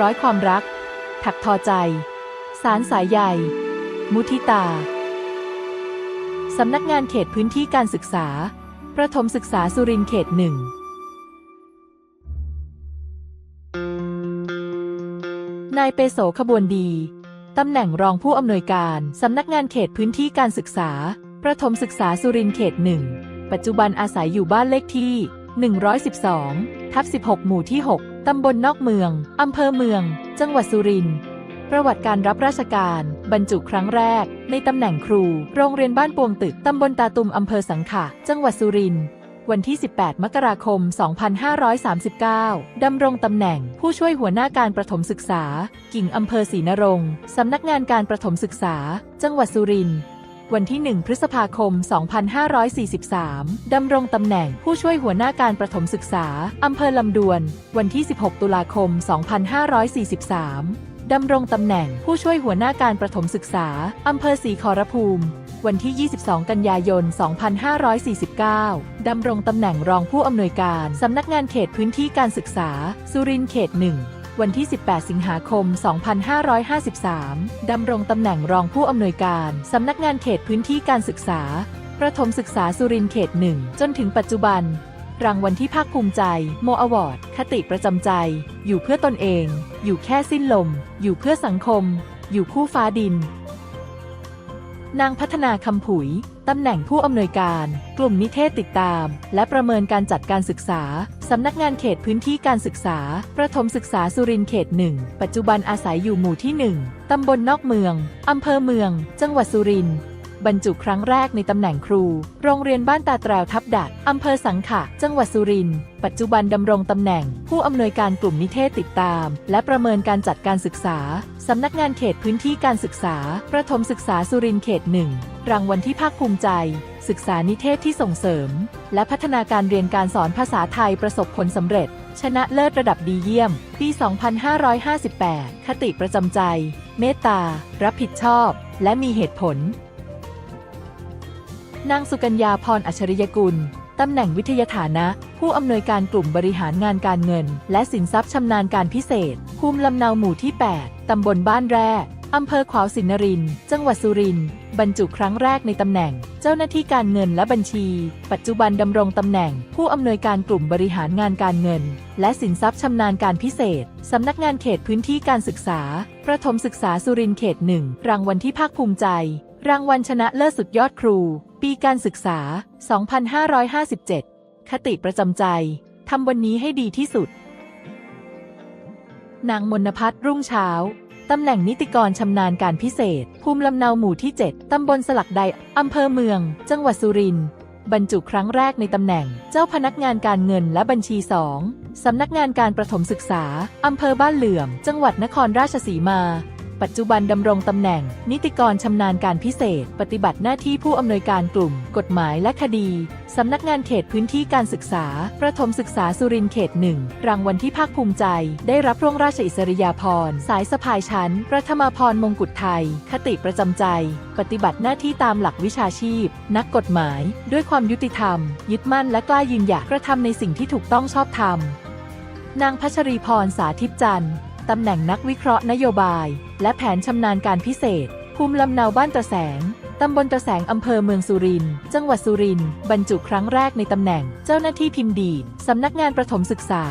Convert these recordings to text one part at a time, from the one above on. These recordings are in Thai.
ร้อยความรัก ถักทอใจ สารสายใยมุทิตา สำนักงานเขตพื้นที่การศึกษา ประถมศึกษาสุรินทร์เขตหนึ่งนายเปโสขบวนดี ตำแหน่งรองผู้อำนวยการสำนักงานเขตพื้นที่การศึกษา ประถมศึกษาสุรินทร์เขตหนึ่ง ปัจจุบันอาศัยอยู่บ้านเลขที่ 112 ทับ 16 หมู่ที่ 6 ตำบลนอกเมือง อำเภอเมือง จังหวัดสุรินทร์ประวัติการรับราชการ บรรจุครั้งแรก ในตำแหน่งครู โรงเรียนบ้านปวงตึก ตำบลตาตุม อำเภอสังขะ จังหวัดสุรินทร์วันที่ 18 มกราคม 2539 ดำรงตำแหน่งผู้ช่วยหัวหน้าการประถมศึกษา กิ่งอำเภอศรีนรงค์ สำนักงานการประถมศึกษา จังหวัดสุรินทร์ วันที่ 1 พฤษภาคม 2543 ดำรงตำแหน่งผู้ช่วยหัวหน้าการประถมศึกษา อำเภอลำดวน วันที่ 16 ตุลาคม 2543 ดำรงตำแหน่งผู้ช่วยหัวหน้าการประถมศึกษา อำเภอศรีขอรภูมิ วันที่ 22 กันยายน 2549 ดำรงตำแหน่งรองผู้อำนวยการสำนักงานเขตพื้นที่การศึกษา สุรินทร์เขต 1 วันที่ 18 สิงหาคม 2553 ดำรงตำแหน่งรองผู้อำนวยการสำนักงานเขตพื้นที่การศึกษา ประถมศึกษาสุรินทร์เขต1จนถึงปัจจุบัน รางวัลที่ภาคภูมิใจ โมอวอร์ด คติประจำใจ อยู่เพื่อตนเอง อยู่แค่สิ้นลม อยู่เพื่อสังคม อยู่คู่ฟ้าดิน นางพัฒนาคำผุย ตำแหน่งผู้อำนวยการ กลุ่มนิเทศติดตาม และประเมินการจัดการศึกษา สำนักงานเขตพื้นที่การศึกษา ประถมศึกษาสุรินทร์เขตหนึ่ง ปัจจุบันอาศัยอยู่หมู่ที่ 1 ตำบลนอกเมือง อำเภอเมือง จังหวัดสุรินทร์ บรรจุครั้งแรกในตำแหน่งครู โรงเรียนบ้านตาแตรวทับดัดอำเภอสังขะ จังหวัดสุรินทร์ปัจจุบันดำรงตำแหน่ง ผู้อำนวยการกลุ่มนิเทศติดตาม และประเมินการจัดการศึกษา สำนักงานเขตพื้นที่การศึกษา ประถมศึกษาสุรินทร์เขตหนึ่งรางวัลที่ภาคภูมิใจ ศึกษานิเทศที่ส่งเสริม และพัฒนาการเรียนการสอนภาษาไทยประสบผลสำเร็จ ชนะเลิศระดับดีเยี่ยม ปี 2558 คติประจำใจ เมตตา รับผิดชอบ และมีเหตุผล นางสุกัญญาพรอัจฉริยกุล ตำแหน่งวิทยาฐานะ ผู้อำนวยการกลุ่มบริหารงานการเงิน และสินทรัพย์ชำนาญการพิเศษ ภูมิลำเนาหมู่ที่ 8 ตำบลบ้านแร่อำเภอขวาวสินนริน จังหวัดสุรินทร์บรรจุครั้งแรกในตำแหน่ง เจ้าหน้าที่การเงินและบัญชี ปัจจุบันดำรงตำแหน่ง ผู้อำนวยการกลุ่มบริหารงานการเงิน และสินทรัพย์ชำนาญการพิเศษ สำนักงานเขตพื้นที่การศึกษา ประถมศึกษาสุรินทร์เขตหนึ่งรางวัลที่ภาคภูมิใจ รางวัลชนะเลิศสุดยอดครู ปีการศึกษา 2557 คติประจำใจ ทำวันนี้ให้ดีที่สุด นางมนพัฒน์รุ่งเช้า ตำแหน่งนิติกรชำนาญการพิเศษ ภูมิลำเนาหมู่ที่ 7 ตำบลสลักใด อำเภอเมือง จังหวัดสุรินทร์บรรจุครั้งแรกในตำแหน่งเจ้าพนักงานการเงินและบัญชี2สำนักงานการประถมศึกษา อำเภอบ้านเหลื่อม จังหวัดนครราชสีมา ปัจจุบันดำรงตำแหน่ง นิติกรชำนาญการพิเศษ ปฏิบัติหน้าที่ผู้อำนวยการกลุ่ม กฎหมายและคดีสำนักงานเขตพื้นที่การศึกษา ประถมศึกษาสุรินทร์เขตหนึ่งรางวัลที่ภาคภูมิใจ ได้รับร่วงราชอิสริยาภรณ์ สายสะพายชั้น ประธมาพรมงกุฎไทย คติประจำใจ ปฏิบัติหน้าที่ตามหลักวิชาชีพ นักกฎหมาย ด้วยความยุติธรรม ยึดมั่นและกล้ายืนหยัดกระทำในสิ่งที่ถูกต้องชอบธรรมนางพัชรีพรสาธิตจันทร์ ตำแหน่งนักวิเคราะห์นโยบาย และแผนชำนาญการพิเศษ ภูมิลำเนาบ้านตระแสง ตำบลตระแสงอำเภอเมืองสุรินทร์ จังหวัดสุรินทร์ บรรจุครั้งแรกในตำแหน่ง เจ้าหน้าที่พิมพ์ดีดสำนักงานประถมศึกษา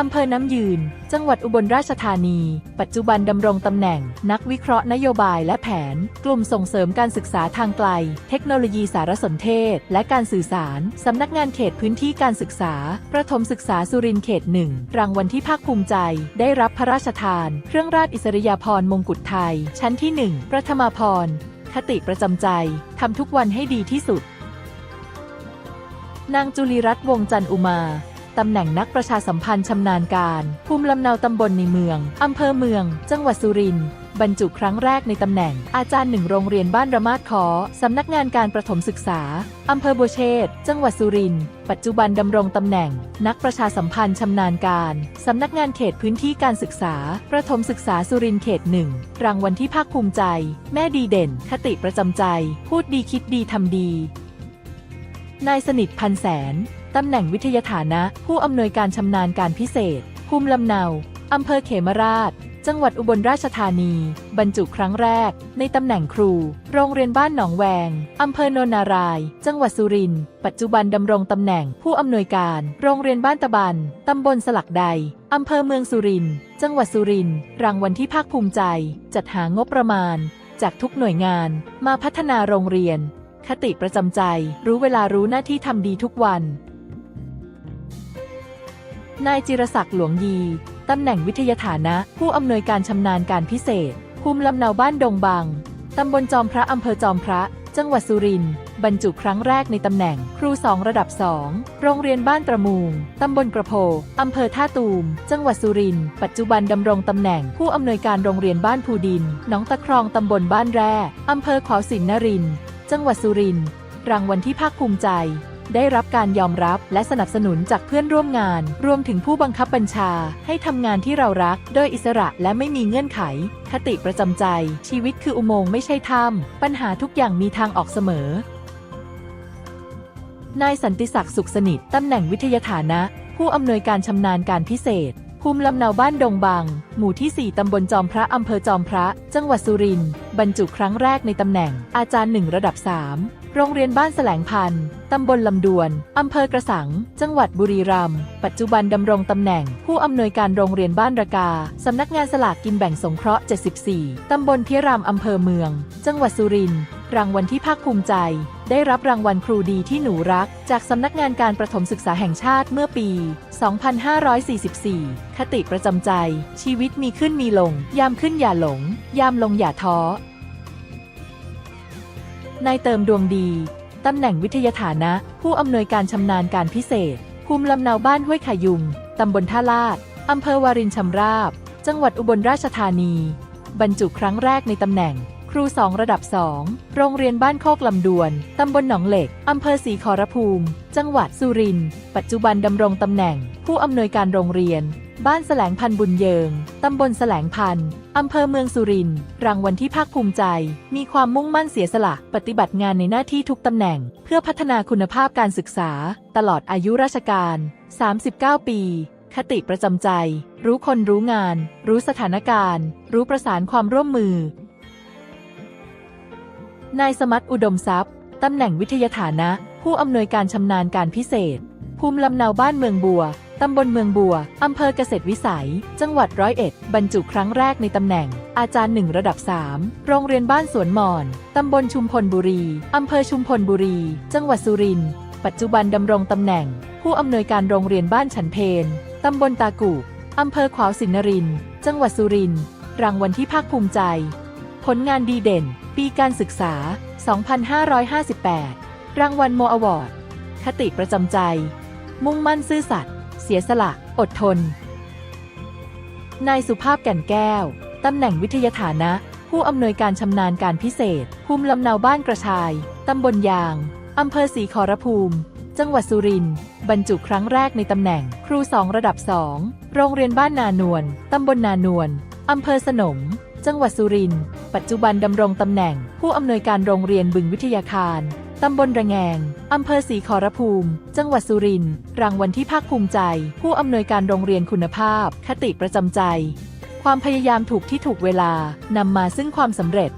อำเภอน้ำยืน จังหวัดอุบลราชธานี ปัจจุบันดำรงตำแหน่ง นักวิเคราะห์นโยบายและแผน กลุ่มส่งเสริมการศึกษาทางไกล เทคโนโลยีสารสนเทศ และการสื่อสาร สำนักงานเขตพื้นที่การศึกษา ประถมศึกษาสุรินทร์เขตหนึ่งรางวัลที่ภาคภูมิใจ ได้รับพระราชทาน เครื่องราชอิสริยาภรณ์มงกุฎไทย ชั้นที่หนึ่งประธมาพรณ์คติประจำใจ ทำทุกวันให้ดีที่สุด นางจุลีรัตน์วงจันทร์อุมา ตำแหน่งนักประชาสัมพันธ์ชำนาญการ ภูมิลำเนาตำบลในเมือง อำเภอเมือง จังหวัดสุรินทร์บรรจุครั้งแรกในตำแหน่ง อาจารย์หนึ่งโรงเรียนบ้านระมาดคอสำนักงานการประถมศึกษา อำเภอบัวเชษจังหวัดสุรินทร์ปัจจุบันดำรงตำแหน่ง นักประชาสัมพันธ์ชำนาญการสำนักงานเขตพื้นที่การศึกษา ประถมศึกษาสุรินทร์เขตหนึ่งรางวัลที่ภาคภูมิใจ แม่ดีเด่น คติประจำใจ พูดดีคิดดีทำดีนายสนิทพันแสน ตำแหน่งวิทยาฐานะ ผู้อำนวยการชำนาญการพิเศษ ภูมิลำเนาอำเภอเขมราช จังหวัดอุบลราชธานี บรรจุครั้งแรก ในตำแหน่งครู โรงเรียนบ้านหนองแวงอำเภอโนนาราย จังหวัดสุรินทร์ปัจจุบันดำรงตำแหน่งผู้อำนวยการ โรงเรียนบ้านตะบันตำบลสลักใดอำเภอเมืองสุรินทร์จังหวัดสุรินทร์รางวัลที่ภาคภูมิใจ จัดหางบประมาณ จากทุกหน่วยงาน มาพัฒนาโรงเรียน คติประจำใจ รู้เวลารู้หน้าที่ทำดีทุกวัน นายจิรศักดิ์หลวงยีตำแหน่งวิทยาฐานะ ผู้อำนวยการชำนาญการพิเศษ ภูมิลำเนาบ้านดงบางตำบลจอมพระอำเภอจอมพระ จังหวัดสุรินทร์บรรจุครั้งแรกในตำแหน่งครูสองระดับสองโรงเรียนบ้านตระมูงตำบลกระโพอำเภอท่าตูม จังหวัดสุรินทร์ปัจจุบันดำรงตำแหน่งผู้อำนวยการโรงเรียนบ้านภูดินหนองตะครองตำบลบ้านแร่อำเภอขอสินนรินทร์จังหวัดสุรินทร์รางวัลที่ภาคภูมิใจ ได้รับการยอมรับและสนับสนุนจากเพื่อนร่วมงาน รวมถึงผู้บังคับบัญชา ให้ทำงานที่เรารัก โดยอิสระและไม่มีเงื่อนไข คติประจำใจ ชีวิตคืออุโมงค์ไม่ใช่ถ้ำปัญหาทุกอย่างมีทางออกเสมอ นายสันติศักดิ์สุขสนิทตำแหน่งวิทยาฐานะ ผู้อำนวยการชำนาญการพิเศษภูมิลำเนาบ้านดงบาง หมู่ที่ 4 ตำบลจอมพระ อำเภอจอมพระ จังหวัดสุรินทร์ บรรจุครั้งแรกในตำแหน่งอาจารย์หนึ่งระดับ 3 โรงเรียนบ้านแสลงพันธ์ตำบลลำดวน อำเภอกระสัง จังหวัดบุรีรัมย์ ปัจจุบันดำรงตำแหน่ง ผู้อำนวยการโรงเรียนบ้านระกา สำนักงานสลากกินแบ่งสงเคราะห์ 74 ตำบลพิรามอำเภอเมือง จังหวัดสุรินทร์รางวัลที่ภาคภูมิใจ ได้รับรางวัลครูดีที่หนูรัก จากสำนักงานการประถมศึกษาแห่งชาติเมื่อปี 2544 คติประจำใจ ชีวิตมีขึ้นมีลง ยามขึ้นอย่าหลง ยามลงอย่าท้อ นายเติมดวงดี ตำแหน่งวิทยาฐานะ ผู้อำนวยการชำนาญการพิเศษ ภูมิลำเนาบ้านห้วยขายุง ตำบลท่าลาด อำเภอวารินชำราบ จังหวัดอุบลราชธานี บรรจุครั้งแรกในตำแหน่ง ครูสองระดับสองโรงเรียนบ้านโคกลำดวน ตำบลหนองเหล็ก อำเภอศรีขอรภูมิ จังหวัดสุรินทร์ ปัจจุบันดำรงตำแหน่ง ผู้อำนวยการโรงเรียน บ้านแสลงพันธุ์บุญเยิง ตำบลแสลงพันธุ์อำเภอเมืองสุรินทร์ รางวัลที่ภาคภูมิใจ มีความมุ่งมั่นเสียสละ ปฏิบัติงานในหน้าที่ทุกตำแหน่ง เพื่อพัฒนาคุณภาพการศึกษา ตลอดอายุราชการ 39 ปี คติประจำใจ รู้คนรู้งาน รู้สถานการณ์ รู้ประสานความร่วมมือ นายสมัติอุดมทรัพย์ ตำแหน่งวิทยาฐานะ ผู้อำนวยการชำนาญการพิเศษ ภูมิลำเนาบ้านเมืองบัว ตำบลเมืองบัว อำเภอเกษตรวิสัย จังหวัดร้อยเอ็ด บรรจุครั้งแรกในตำแหน่ง อาจารย์หนึ่งระดับ 3 โรงเรียนบ้านสวนหมอน ตำบลชุมพลบุรี อำเภอชุมพลบุรี จังหวัดสุรินทร์ปัจจุบันดำรงตำแหน่ง ผู้อำนวยการโรงเรียนบ้านฉันเพนตำบลตากูกอำเภอขวาวสินนรินทร์จังหวัดสุรินทร์รางวัลที่ภาคภูมิใจ ผลงานดีเด่น ปีการศึกษา 2558 รางวัลโมอวอร์ด คติประจำใจ มุ่งมั่นซื่อสัตย์ สียสละ อดทน นายสุภาพแก่นแก้ว ตำแหน่งวิทยาฐานะ ผู้อำนวยการชำนาญการพิเศษ ภูมิลำเนาบ้านกระชาย ตำบลยาง อำเภอศรีขอรภูมิ จังหวัดสุรินทร์ บรรจุครั้งแรกในตำแหน่งครูสองระดับสอง โรงเรียนบ้านนานวล ตำบลนานวล อำเภอสนม จังหวัดสุรินทร์ ปัจจุบันดำรงตำแหน่ง ผู้อำนวยการโรงเรียนบึงวิทยาคาร ตำบลระแงง อำเภอศรีขอรภูมิ จังหวัดสุรินทร์รางวัลที่ภาคภูมิใจ ผู้อำนวยการโรงเรียนคุณภาพ คติประจำใจ ความพยายามถูกที่ถูกเวลานำมาซึ่งความสำเร็จ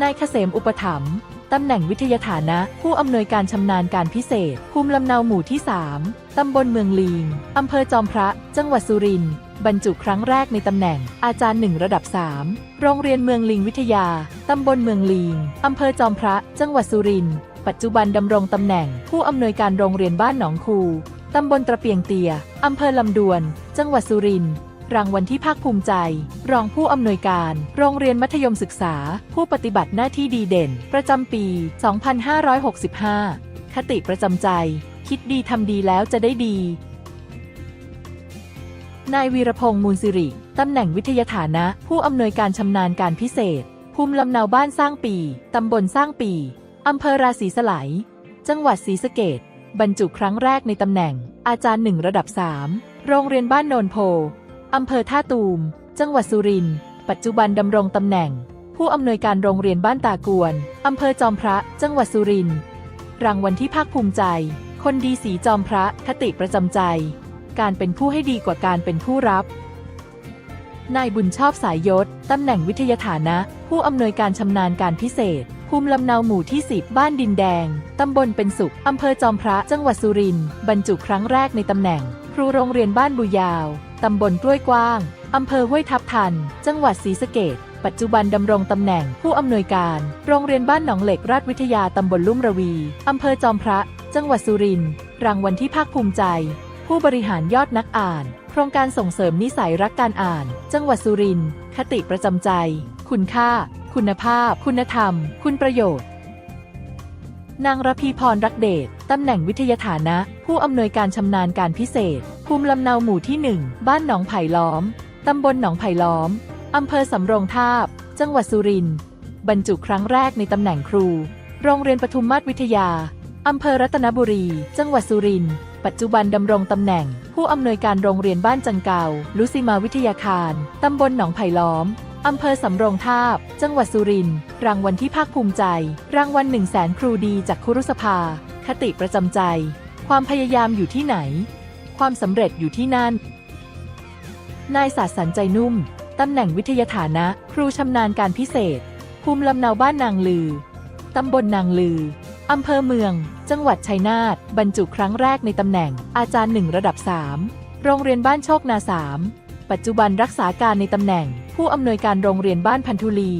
นายเกษมอุปถัมภ์ตำแหน่งวิทยาฐานะ ผู้อำนวยการชำนาญการพิเศษ ภูมิลำเนาหมู่ที่ 3 ตำบลเมืองลีง อำเภอจอมพระ จังหวัดสุรินทร์ บรรจุครั้งแรกในตำแหน่ง อาจารย์หนึ่งระดับ 3 โรงเรียนเมืองลิงวิทยา ตำบลเมืองลีงอำเภอจอมพระ จังหวัดสุรินทร์ปัจจุบันดำรงตำแหน่ง ผู้อำนวยการโรงเรียนบ้านหนองคู ตำบลตระเปียงเตีย อำเภอลำดวน จังหวัดสุรินทร์รางวัลที่ภาคภูมิใจ รองผู้อำนวยการ โรงเรียนมัธยมศึกษา ผู้ปฏิบัติหน้าที่ดีเด่น ประจำปี 2565 คติประจำใจ คิดดีทำดีแล้วจะได้ดี นายวีรพงษ์มูลสิริ ตำแหน่งวิทยาฐานะ ผู้อำนวยการชำนาญการพิเศษ ภูมิลำเนาบ้านสร้างปี ตำบลสร้างปีอำเภอราศีสไลยจังหวัดศรีสะเกดบรรจุครั้งแรกในตำแหน่ง อาจารย์หนึ่งระดับ 3 โรงเรียนบ้านโนนโพอำเภอท่าตูม จังหวัดสุรินทร์ปัจจุบันดำรงตำแหน่ง ผู้อำนวยการโรงเรียนบ้านตากวนอำเภอจอมพระ จังหวัดสุรินทร์รางวัลที่ภาคภูมิใจ คนดีสีจอมพระคติประจำใจ การเป็นผู้ให้ดีกว่าการเป็นผู้รับ นายบุญชอบสายยศ ตำแหน่งวิทยาฐานะ ผู้อำนวยการชำนาญการพิเศษ ภูมิลำเนาหมู่ที่ 10 บ้านดินแดง ตำบลเป็นสุข อำเภอจอมพระ จังหวัดสุรินทร์บรรจุครั้งแรกในตำแหน่ง ครูโรงเรียนบ้านบุยาว ตำบลกล้วยกว้าง อำเภอห้วยทับทัน จังหวัดศรีสะเกษปัจจุบันดำรงตำแหน่งผู้อำนวยการ โรงเรียนบ้านหนองเหล็กราชวิทยาตำบลลุ่มระวี อำเภอจอมพระ จังหวัดสุรินทร์รางวัลที่ภาคภูมิใจ ผู้บริหารยอดนักอ่าน โครงการส่งเสริมนิสัยรักการอ่าน จังหวัดสุรินทร์คติประจำใจ คุณค่า คุณภาพ คุณธรรม คุณประโยชน์ นางระพีพรรักเดชตำแหน่งวิทยาฐานะ ผู้อำนวยการชำนาญการพิเศษ ภูมิลำเนาหมู่ที่ 1 บ้านหนองไผ่ล้อม ตำบลหนองไผ่ล้อม อำเภอสำโรงทาบ จังหวัดสุรินทร์บรรจุครั้งแรกในตำแหน่งครู โรงเรียนปทุมมาศวิทยา อำเภอรัตนบุรี จังหวัดสุรินทร์ ปัจจุบันดำรงตำแหน่ง ผู้อำนวยการโรงเรียนบ้านจังเกา ลุซิมาวิทยาคาร ตำบลหนองไผ่ล้อม อำเภอสำโรงทาบ จังหวัดสุรินทร์ รางวัลที่ภาคภูมิใจ รางวัลหนึ่งแสนครูดีจากครุสภา คติประจำใจ ความพยายามอยู่ที่ไหน ความสำเร็จอยู่ที่นั่น นายศาสสันใจนุ่ม ตำแหน่งวิทยาฐานะ ครูชำนาญการพิเศษ ภูมิลำเนาบ้านนางลือ ตำบลนางลือ อำเภอเมือง จังหวัดชัยนาท บรรจุครั้งแรกในตำแหน่ง อาจารย์หนึ่งระดับ 3 โรงเรียนบ้านโชคนาสามปัจจุบันรักษาการในตำแหน่ง ผู้อำนวยการโรงเรียนบ้านพันธุลี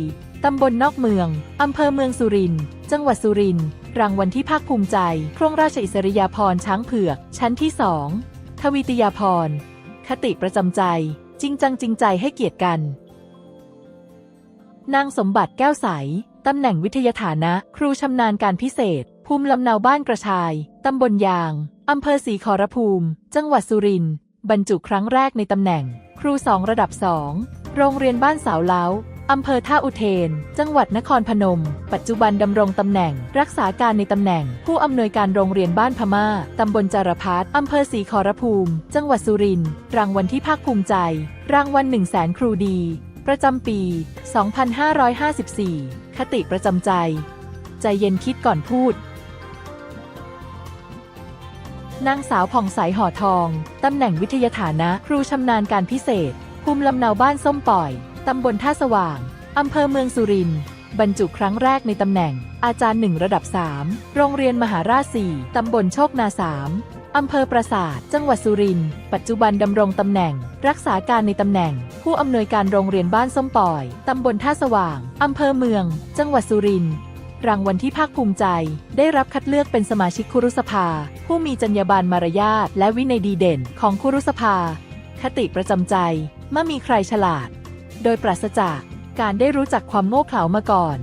ตำบลนอกเมือง อำเภอเมืองสุรินทร์ จังหวัดสุรินทร์ รางวัลที่ภาคภูมิใจ โครงราชอิสริยาภรณ์ช้างเผือก ชั้นที่สอง ทวีตยาภรณ์ คติประจำใจ จริงจังจริงใจให้เกียรติกัน นางสมบัติแก้วใส ตำแหน่งวิทยาฐานะ ครูชำนาญการพิเศษ ภูมิลำเนาบ้านกระชาย ตำบลยาง อำเภอศรีขอรภูมิ จังหวัดสุรินทร์ บรรจุครั้งแรกในตำแหน่ง ครูสองระดับสองโรงเรียนบ้านสาวเล้าอำเภอท่าอุเทน จังหวัดนครพนม ปัจจุบันดำรงตำแหน่ง รักษาการในตำแหน่ง ผู้อำนวยการโรงเรียนบ้านพม่า ตำบลจารพัฒอำเภอศรีขอรภูมิ จังหวัดสุรินทร์ รางวัลที่ภาคภูมิใจ รางวัลหนึ่งแสนครูดี ประจำปี 2554 คติประจำใจ ใจเย็นคิดก่อนพูดนางสาวผ่องใสห่อทอง ตำแหน่งวิทยาฐานะ ครูชำนาญการพิเศษ ภูมิลำเนาบ้านส้มป่อย ตำบลท่าสว่าง อำเภอเมืองสุรินทร์ บรรจุครั้งแรกในตำแหน่ง อาจารย์หนึ่งระดับ 3 โรงเรียนมหาราชสี่ตำบลโชคนาสาม อำเภอปราสาท จังหวัดสุรินทร์ ปัจจุบันดำรงตำแหน่ง รักษาการในตำแหน่ง ผู้อำนวยการโรงเรียนบ้านส้มปล่อย ตำบลท่าสว่าง อำเภอเมือง จังหวัดสุรินทร์รางวัลที่ภาคภูมิใจ ได้รับคัดเลือกเป็นสมาชิกคุรุสภา ผู้มีจรรยาบรรณมารยาทและวินัยดีเด่นของคุรุสภา คติประจำใจเมื่อมีใครฉลาด โดยปราศจากการได้รู้จักความโง่เขลามาก่อน